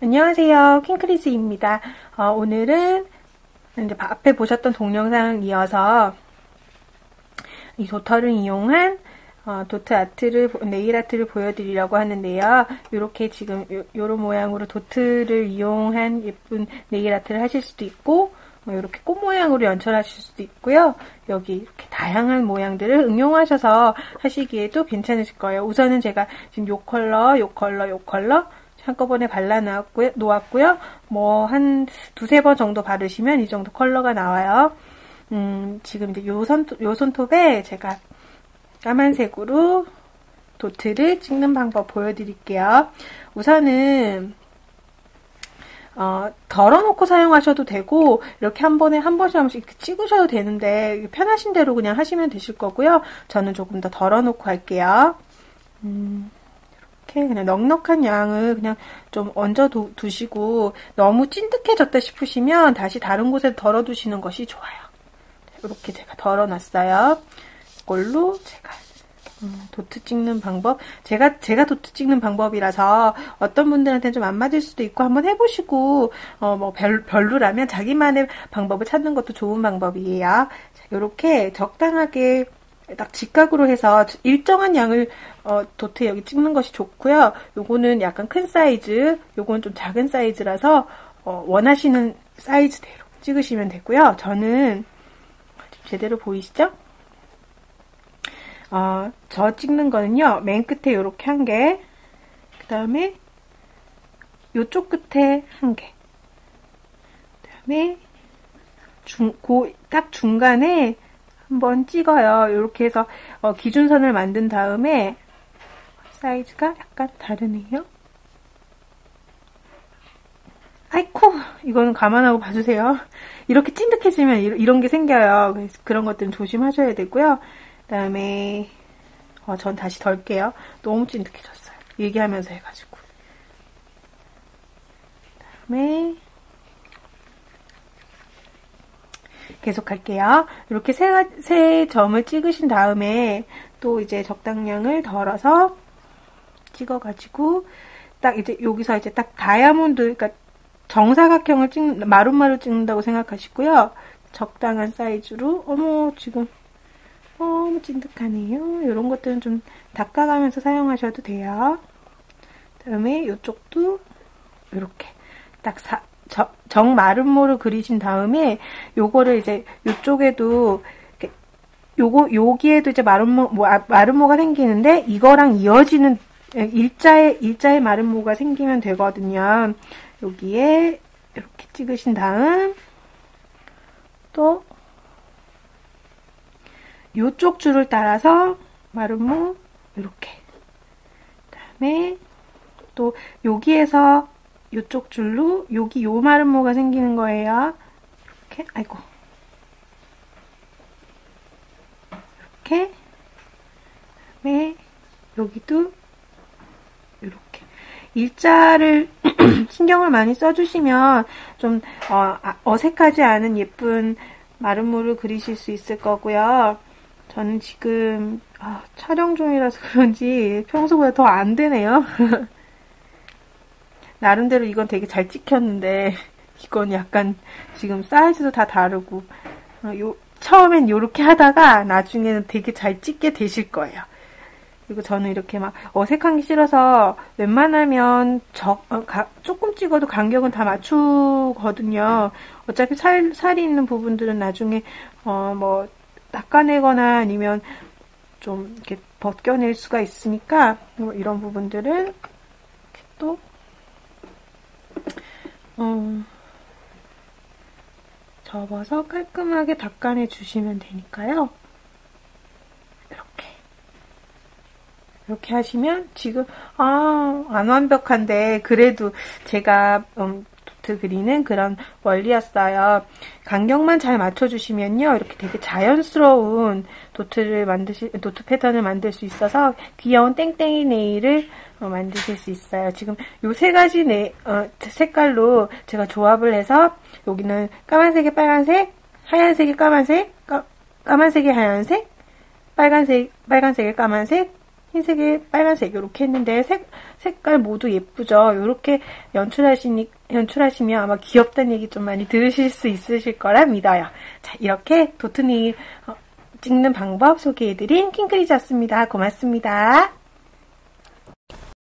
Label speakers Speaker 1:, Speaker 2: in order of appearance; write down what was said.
Speaker 1: 안녕하세요. 킹크리스입니다. 어, 오늘은 이제 앞에 보셨던 동영상 이어서 이 도터를 이용한 어, 도트 아트를 네일 아트를 보여드리려고 하는데요. 이렇게 지금 요, 요런 모양으로 도트를 이용한 예쁜 네일 아트를 하실 수도 있고 이렇게 뭐꽃 모양으로 연출하실 수도 있고요. 여기 이렇게 다양한 모양들을 응용하셔서 하시기에도 괜찮으실 거예요. 우선은 제가 지금 요 컬러, 요 컬러, 요 컬러 한꺼번에 발라 놓았고요. 뭐 한 두세 번 정도 바르시면 이 정도 컬러가 나와요. 음, 지금 이제 요, 손, 요 손톱에 제가 까만색으로 도트를 찍는 방법 보여드릴게요. 우선은 어, 덜어놓고 사용하셔도 되고 이렇게 한 번에 한 번씩 한 번씩 찍으셔도 되는데 편하신 대로 그냥 하시면 되실 거고요. 저는 조금 더 덜어놓고 할게요. 음, 이렇게 그냥 넉넉한 양을 그냥 좀 얹어 두, 두시고 너무 찐득해졌다 싶으시면 다시 다른 곳에 덜어 두시는 것이 좋아요. 이렇게 제가 덜어 놨어요. 이걸로 제가 음, 도트 찍는 방법. 제가, 제가 도트 찍는 방법이라서 어떤 분들한테는 좀안 맞을 수도 있고 한번 해보시고, 어, 뭐, 별, 별로라면 자기만의 방법을 찾는 것도 좋은 방법이에요. 자, 이렇게 적당하게 딱 직각으로 해서 일정한 양을 어, 도트 여기 찍는 것이 좋고요. 요거는 약간 큰 사이즈, 요거는 좀 작은 사이즈라서 어, 원하시는 사이즈대로 찍으시면 되고요. 저는 제대로 보이시죠? 어, 저 찍는 거는요, 맨 끝에 이렇게 한 개, 그 다음에 요쪽 끝에 한 개, 그 다음에 중, 고, 딱 중간에 한번 찍어요. 이렇게 해서 어, 기준선을 만든 다음에 사이즈가 약간 다르네요. 아이코 이거는 감안하고 봐주세요. 이렇게 찐득해지면 이런 게 생겨요. 그래서 그런 것들은 조심하셔야 되고요. 그 다음에 어, 전 다시 덜게요. 너무 찐득해졌어요. 얘기하면서 해가지고. 그 다음에 계속 할게요. 이렇게 세, 세 점을 찍으신 다음에 또 이제 적당량을 덜어서 찍어가지고 딱 이제 여기서 이제 딱 다이아몬드, 그러니까 정사각형을 찍는, 마름마루 찍는다고 생각하시고요. 적당한 사이즈로, 어머, 지금 너무 찐득하네요. 이런 것들은 좀 닦아가면서 사용하셔도 돼요. 다음에 이쪽도 이렇게 딱 사, 저, 정마름모를 그리신 다음에 요거를 이제 요쪽에도 요거 여기에도 이제 마름모 뭐, 아, 마름모가 생기는데 이거랑 이어지는 일자의 일자의 마름모가 생기면 되거든요. 여기에 이렇게 찍으신 다음 또 요쪽 줄을 따라서 마름모 이렇게 그다음에 또 여기에서 이쪽 줄로 여기 요 마름모가 생기는 거예요. 이렇게 아이고 이렇게 그다음에 여기도 이렇게 일자를 신경을 많이 써주시면 좀 어, 아, 어색하지 않은 예쁜 마름모를 그리실 수 있을 거고요. 저는 지금 아, 촬영 중이라서 그런지 평소보다 더 안 되네요. 나름대로 이건 되게 잘 찍혔는데 이건 약간 지금 사이즈도 다 다르고 어, 요, 처음엔 이렇게 하다가 나중에는 되게 잘 찍게 되실 거예요. 그리고 저는 이렇게 막 어색한 게 싫어서 웬만하면 적, 어, 가, 조금 찍어도 간격은 다 맞추거든요. 어차피 살, 살이 있는 부분들은 나중에 어, 뭐 닦아내거나 아니면 좀 이렇게 벗겨낼 수가 있으니까 뭐 이런 부분들은 이렇게 또 어, 접어서 깔끔하게 닦아내 주시면 되니까요. 이렇게 이렇게 하시면 지금 아, 안 완벽한데 그래도 제가 음, 도트 그리는 그런 원리였어요. 간격만 잘 맞춰주시면요. 이렇게 되게 자연스러운 도트를 만드시, 도트 패턴을 만들 수 있어서 귀여운 땡땡이 네일을 어, 만드실 수 있어요. 지금 요 세 가지 네, 어, 색깔로 제가 조합을 해서 여기는 까만색에 빨간색, 하얀색에 까만색, 까, 까만색에 하얀색, 빨간색, 빨간색에 까만색, 흰색에 빨간색 이렇게 했는데 색, 색깔 모두 예쁘죠. 이렇게 연출하시니, 연출하시면 아마 귀엽다는 얘기 좀 많이 들으실 수 있으실 거라 믿어요. 자, 이렇게 도트니 어, 찍는 방법 소개해드린 킹크리즈였습니다. 고맙습니다.